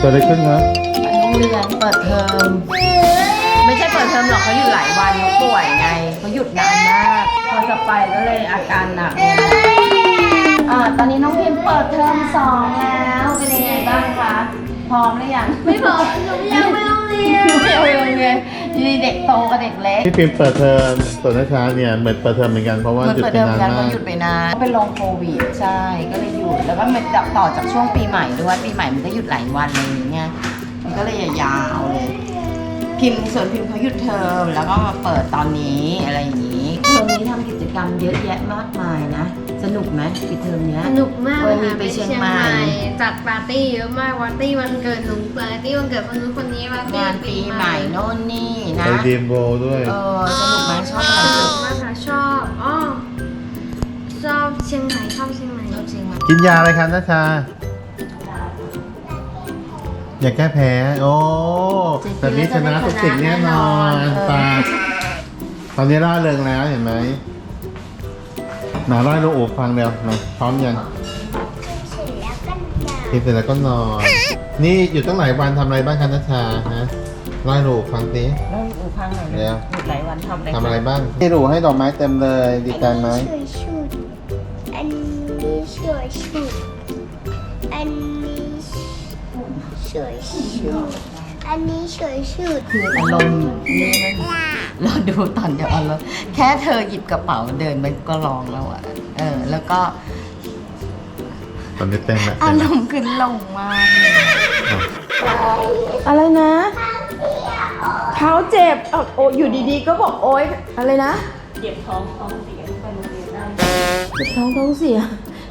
เกิดอะไรขึ้นครับโรงเรียนเปิดเทอมไม่ใช่เปิดเทอมหรอกเขาหยุดหลายวันเขาป่วยไงเขาหยุดนานมากพอจะไปก็เลยอาการหนักเนี่ยอ่าตอนนี้น้องพิมพ์เปิดเทอมสองแล้วเป็นยังไงบ้างคะพร้อมหรือยังไม่บอกหนูยังไม่ต้องเรียนไม่เอาโรงเรียน ทีนี้เด็กโตกับเด็กเล็กที่พิมพ์เปิดเทอมส่วนนัชชาเนี่ยเหมือนเปิดเทอมเหมือนกันเพราะว่ามันหยุดเปิดไปเทอมนานกันมาเขากหยุดไปนานก็เป็นลงโควิดใช่ก็เลยหยุดแล้วก็มาจับต่อจากช่วงปีใหม่ด้วยปีใหม่มันก็หยุดหลายวันอะไรอย่างเงี้ยมันก็เลยยาวๆเลย พิมพ์ส่วนพิมพ์เขาหยุดเทอมแล้วก็มาเปิดตอนนี้อะไรอย่างนี้ เทอมนี้ทำกิจกรรมเยอะแยะมากมายนะ สนุกไหมปิดเทอมเนี้ย สนุกมากเคยมีค่ะไปเชียงใหม่ จัดปาร์ตี้เยอะมากปาร์ตี้วันเกิดหนูปาร์ตี้วันเกิดคนนู้นคนนี้ปาร์ตี้งานปีใหม่โน่นนี่นะ ไปดีมโบด้วยเออสนุกไหมชอบชอะไรอบมากค่ะชอบอ๋อชอบเชียงใหม่ชอบเชียงใหม่ชอบเชียงใหม่กินยาอะไรครับนัชชาอยากแก้แพ้ โอ้แบบนี้ชนะทุกสิ่งแน่นอนตา ตอนนี้ร่าเริงแล้วเห็นไหมหนาร่ายลูกอูฟังเร็วมาพร้อมยังเสร็จแล้วก็นกินเสร็จแล้วก็นอน นี่อยู่ตั้งหลายวันทำอะไรบ้างคะนัชชาฮะร่ายลูกฟังสิแล้วอูพังหน่อยเดี๋ยวหยุดหลายวันทำอะไรทำอะไรบ้างที่ลูกให้ดอกไม้เต็มเลยดีใจไหมช่วยชุดอันนี้ช่วยชุดอันนี้ช่วยชุดอันนี้ช่วยชุดคืออารมณ์นี่นะ เราดูตอนเดียวอารมณ์แค่เธอหยิบกระเป๋าเดินมันก็ร้องแล้วอะเออ แล้วก็ตอนนี้เต็มแล้วอาเต็มรแล้วมณ์ขึ้นลงมากเลยอะไรนะเท้าเจ็บอะโออยู่ดีๆ ก็บอกโอ๊ยอะไรนะเจ็บท้องท้องเสียไปโรงเรียนได้เจ็บท้องท้องเสีย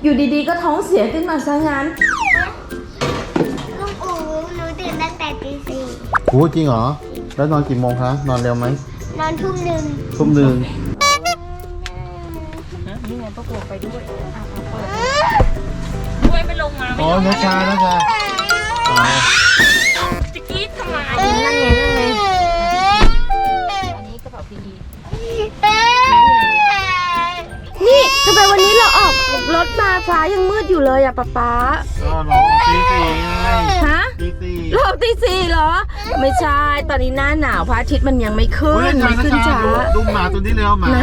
อยู่ดีๆ ก็ท้องเสียขึ้นมาซะงั้นลุงอูหนูตื่นตั้งแต่ตีสี่โอ้จริงเหรอ แล้วนอนกี่โมงคะ นอนเร็วไหม นอนทุ่มหนึ่งทุ่มหนึ่งนี่ไงประกวดไปด้วยด้วยไปลงมา อ๋อนัชชานัชชาอ๋อจะกรีดทำไมนั่นไง รถมาฟ้ายังมืดอยู่เลยอะป๊าป๊าก็รอตีสี่ไงฮะตีสี่เราตีสี่เหรอ ไม่ใช่ ตอนนี้หน้าหนาวพระอาทิตย์มันยังไม่ขึ้โอ้ยนนัชมันชาขึ้นนัชชาช้าดูดูหมาตัวนี้เร็วหมาไหน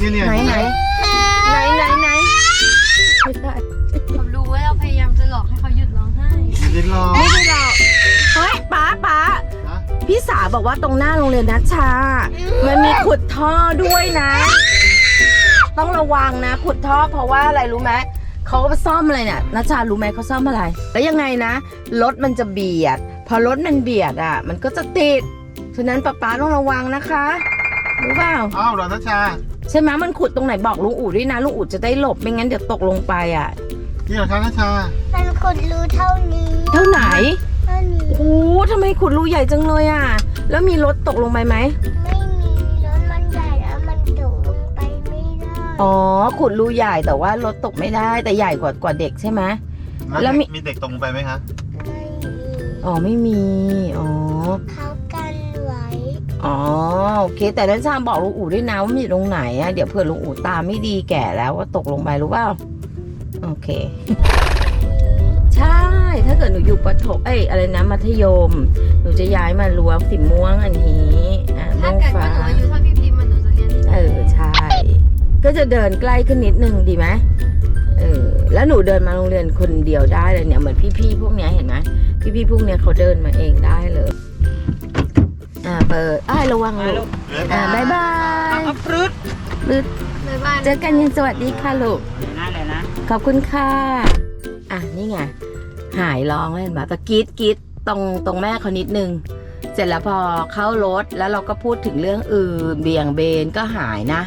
นี่เนี่ยไหนไหนไหนไหนไหนไม่ได้ผมรู้ว่าเราพยายามจะหลอกให้เขาหยุดร้องไห้ไม่ได้รอไม่ได้หรอกเฮ้ยป๊าป๊าฮะพี่สาบอกว่าตรงหน้าโรงเรียนนัชชา มันมีขุดท่อด้วยนะ ต้องระวังนะ ขุดท่อเพราะว่าอะไรรู้ไหมเขาก็ไปซ่อมอะไรเนี่ยนัชชารู้ไหมเขาซ่อมอะไร แล้วยังไงนะรถมันจะเบียด พอรถมันเบียดอะ มันก็จะติดฉะนั้นป๊าป๊าต้องระวังนะคะรู้เปล่าอ้าวเหรอนัชชาใช่ไหมมันขุดตรงไหนบอกลุงอู่ด้วยนะลุงอู่จะได้หลบไม่งั้นเดี๋ยวตกลงไปอะนี่เหรอคะนัชชา มันคนรู้เท่านี้เท่าไหนเท่านี้โอ้โหทำไมขุดรูใหญ่จังเลยอะ แล้วมีรถตกลงไปไหมไม่ อ๋อ ขุดรูใหญ่แต่ว่ารถตกไม่ได้แต่ใหญ่กว่ากว่าเด็กใช่ไหม แล้วมี มีเด็กตรงไปไหมคะ ไม่มีอ๋อไม่มี อ๋อ เขากันไว้อ๋อโอเค แต่นั้นชามบอกลุงอู่ด้วยนะว่ามันอยู่ตรงไหนอะเดี๋ยวเผื่อลุงอู่ตามไม่ดีแก่แล้วว่าตกลงไปรู้เปล่าโอเค ใช่ ถ้าเกิดหนูอยู่ประถมเอ้ยอะไรนะมัธยม หนูจะย้ายมารั้วสีม่วงอันนี้อะถ้าม่วงเกิดฟ้าว่าหนูอายุเท่าพี่พิมพ์มันหนูจะเรียนที่เออใช่ ก็จะเดินใกล้ขึ้นนิดนึงดีไหมเออแล้วหนูเดินมาโรงเรียนคนเดียวได้เลยเนี่ยเหมือนพี่ๆพวกเนี้ยเห็นไหมพี่ๆพวกเนี้ยเขาเดินมาเองได้เลย อ่าเปิดอ้ายระวังลูกอ่าบายบายเอาปรึดลึดบ๊ายบายเจอกันยันสวัสดีค่ะลูกน่าเลยนะขอบคุณค่ะอะนี่ไงหายร้องเลยเห็นปะตะกรีดกรีดตรงตรงแม่เขานิดนึงเสร็จแล้วพอเข้ารถแล้วเราก็พูดถึงเรื่องอื่นเบี่ยงเบนก็หายนะ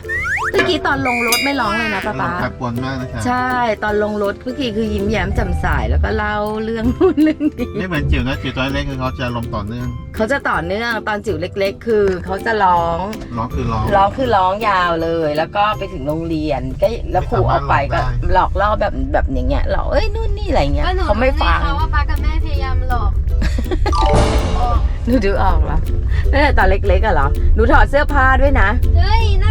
เมื่อกี้ตอนลงรถไม่ร้องเลยนะป๊าป๊าแปรปรวนมากนะคะใช่ตอนลงรถเมื่อกี้คือยิ้มแย้มแจ่มใสแล้วก็เล่าเรื่องนู่นเรื่องนี้ไม่เหมือนจิ๋วนะจิ๋วตัวเล็กคือเขาจะลมณ์ต่อเนื่องเขาจะต่อเนื่องตอนจิ๋วเล็ก ๆ คือเขาจะร้องร้องคือร้องร้องคือร้องยาวเลย แล้วก็ไปถึงโรงเรียนก็แล้วครูเอาไปก็ไม่สามารถร้องได้หลอกล่อแบบแบบอย่างเงี้ยหลอกเอ้ยนู่นนี่อะไรเงี้ยก็หนูเขาไม่ฟังรู้นี่คะว่าป้ากับแม่พยายามหลอกหนูดูออกเหรอตั้งแต่ตอนเล็กๆอะเหรอหนูถอดเสื้อผ้าด้วยนะเฮ้ยน่าเกลียดมาก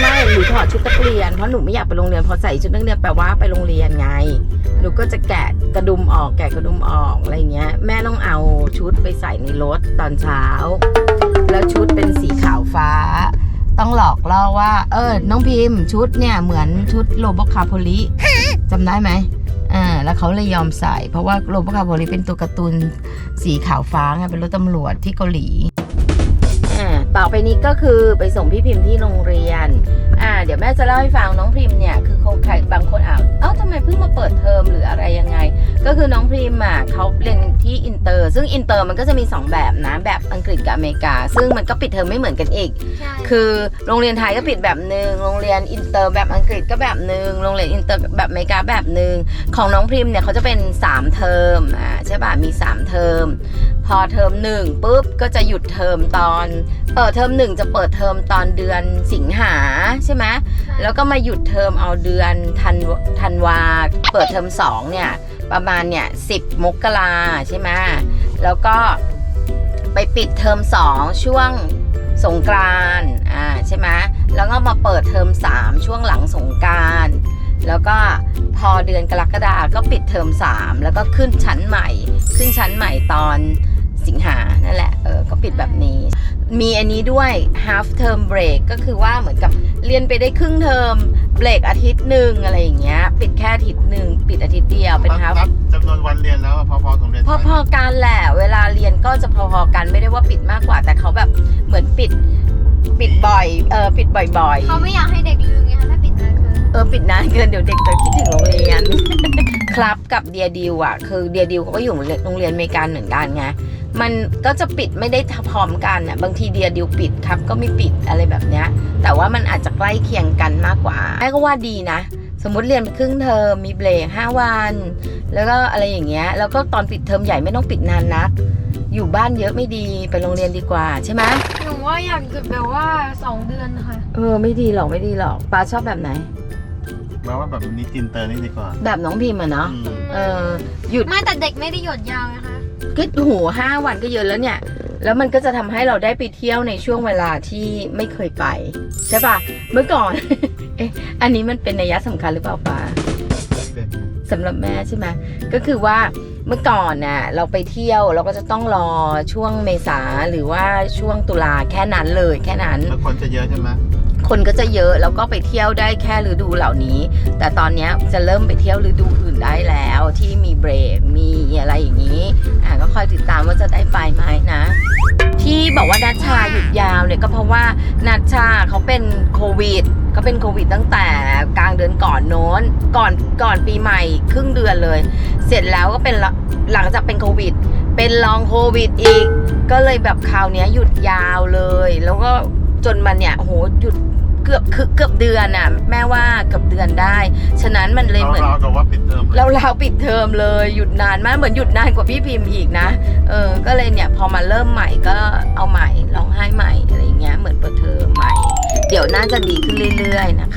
ไม่ หนูถอดชุดนักเรียน เพราะหนูไม่อยากไปโรงเรียน พอใส่ชุดนักเรียนแปลว่าไปโรงเรียนไง หนูก็จะแกะกระดุมออก แกะกระดุมออกอะไรเงี้ย แม่ต้องเอาชุดไปใส่ในรถตอนเช้า แล้วชุดเป็นสีขาวฟ้า ต้องหลอกล่อว่า เออ น้องพิมพ์ชุดเนี่ยเหมือนชุดโรบคาโพลิจำได้ไหมอ่า แล้วเขาเลยยอมใส่ เพราะว่าโรบคาโพลิเป็นตัวการ์ตูนสีขาวฟ้าไง เป็นรถตำรวจที่เกาหลี ต่อไปนี้ก็คือไปส่งพี่พิมพ์ที่โรงเรียน อ่า เดี๋ยวแม่จะเล่าให้ฟังน้องพิมพ์เนี่ยคือคงใครบางคนอ่านเอ้าทำไมเพิ่งมาเปิดเทอมหรืออะไรยังไง ก็คือน้องพิมพ์อะเขาเรียนที่อินเตอร์ ซึ่งอินเตอร์มันก็จะมี 2 แบบนะแบบอังกฤษกับอเมริกา ซึ่งมันก็ปิดเทอมไม่เหมือนกันอีกใช่คือโรงเรียนไทยก็ปิดแบบหนึ่งโรงเรียนอินเตอร์แบบอังกฤษก็แบบหนึ่งโรงเรียนอินเตอร์แบบอเมริกาแบบหนึ่งของน้องพิมพ์เนี่ยเขาจะเป็น 3 เทอมอ่าใช่ป่ะมี 3 เทอม พอเทอมหนึ่งปุ๊บก็จะหยุดเทอมตอนเปิดเทอมหนึ่งจะเปิดเทอมตอนเดือนสิงหาใช่ไหมแล้วก็มาหยุดเทอมเอาเดือนธันธันวาเปิดเทอมสองเนี่ยประมาณเนี่ยสิบมกราใช่ไหมแล้วก็ไปปิดเทอมสองช่วงสงกรานต์อ่าใช่ไหมแล้วก็มาเปิดเทอมสามช่วงหลังสงกรารแล้วก็พอเดือนกรกฎาก็ปิดเทอมสามแล้วก็ขึ้นชั้นใหม่ ขึ้นชั้นใหม่ตอน สิงหานั่นแหละเออก็ปิดแบบนี้ มีอันนี้ด้วย half term break ก็คือว่าเหมือนกับเรียนไปได้ครึ่งเทอมเบรกอาทิตย์หนึ่งอะไรอย่างเงี้ย ปิดแค่อาทิตย์หนึ่งปิดอาทิตย์เดียวเป็น half นับจำนวนวันเรียนแล้วพอๆกับเรียนไทยพอๆกันแหละ เวลาเรียนก็จะพอๆกันไม่ได้ว่าปิดมากกว่า แต่เขาแบบเหมือนปิดปิดบ่อยเออปิดบ่อยๆ เขาไม่อยากให้เด็กลืมไงคะถ้าปิดนานเกินเออปิดนานเกินเดี๋ยวเด็กจะคิดถึงโรงเรียน ครับกับเดียดิวอะ คือเดียดิวเขาก็อยู่โรงเรียนอเมริกันเหมือนกันไง มันก็จะปิดไม่ได้พร้อมกันอะบางทีเดียดิวปิดครับ ก็ไม่ปิดอะไรแบบเนี้ย แต่ว่ามันอาจจะใกล้เคียงกันมากกว่าแม่ก็ว่าดีนะ สมมติเรียนไปครึ่งเทอมมีเบรกห้าวัน แล้วก็อะไรอย่างเงี้ยแล้วก็ตอนปิดเทอมใหญ่ไม่ต้องปิดนานนัก อยู่บ้านเยอะไม่ดีไปโรงเรียนดีกว่าใช่ไหมหนูว่าอยากหยุดแบบว่า2เดือนค่ะ เออไม่ดีหรอกไม่ดีหรอกป้าชอบแบบไหนแปลว่าแบบนี้จินเตอร์นี่ดีกว่า แบบน้องพิมพ์อะเนาะอืม เออหยุด ไม่แต่เด็กไม่ได้หยุดยาวนะคะ ก็โหห้าวันก็เยอะแล้วเนี่ย แล้วมันก็จะทำให้เราได้ไปเที่ยวในช่วงเวลาที่ไม่เคยไป ใช่ปะเมื่อก่อน เอ๊ะ อันนี้มันเป็นนัยสำคัญหรือเปล่าป้าสำหรับแม่ใช่ไหมก็คือว่าเมื่อก่อนน่ะเราไปเที่ยวเราก็จะต้องรอช่วงเมษาหรือว่าช่วงตุลาแค่นั้นเลยแค่นั้นแล้วคนจะเยอะใช่ไหมคนก็จะเยอะแล้วก็ไปเที่ยวได้แค่ฤดูเหล่านี้ แต่ตอนเนี้ยจะเริ่มไปเที่ยวฤดูอื่นได้แล้ว ที่มีเบรกมีอะไร จะได้ไปไหมนะ ที่บอกว่านัชชาหยุดยาวเนี่ยก็เพราะว่านัชชาเขาเป็นโควิดเขาเป็นโควิดตั้งแต่กลางเดือนก่อนโน้นก่อนก่อนปีใหม่ครึ่งเดือนเลย เสร็จแล้วก็เป็นหลังจากเป็นโควิด เป็นลองโควิดอีก ก็เลยแบบคราวนี้หยุดยาวเลย แล้วก็จนมันเนี่ยโหหยุด เกือบคือเกือบเดือนน่ะ แม่ว่าเกือบเดือนได้ ฉะนั้นมันเลยเหมือน เราเราว่าปิดเทอมเลยเราเราปิดเทอมเลยหยุดนานมากเหมือนหยุดนานกว่าพี่พิมพ์อีกนะ เออ ก็เลยเนี่ยพอมาเริ่มใหม่ก็เอาใหม่ร้องไห้ใหม่อะไรอย่างเงี้ยเหมือนเปิดเทอมใหม่ เดี๋ยวน่าจะดีขึ้นเรื่อยๆนะ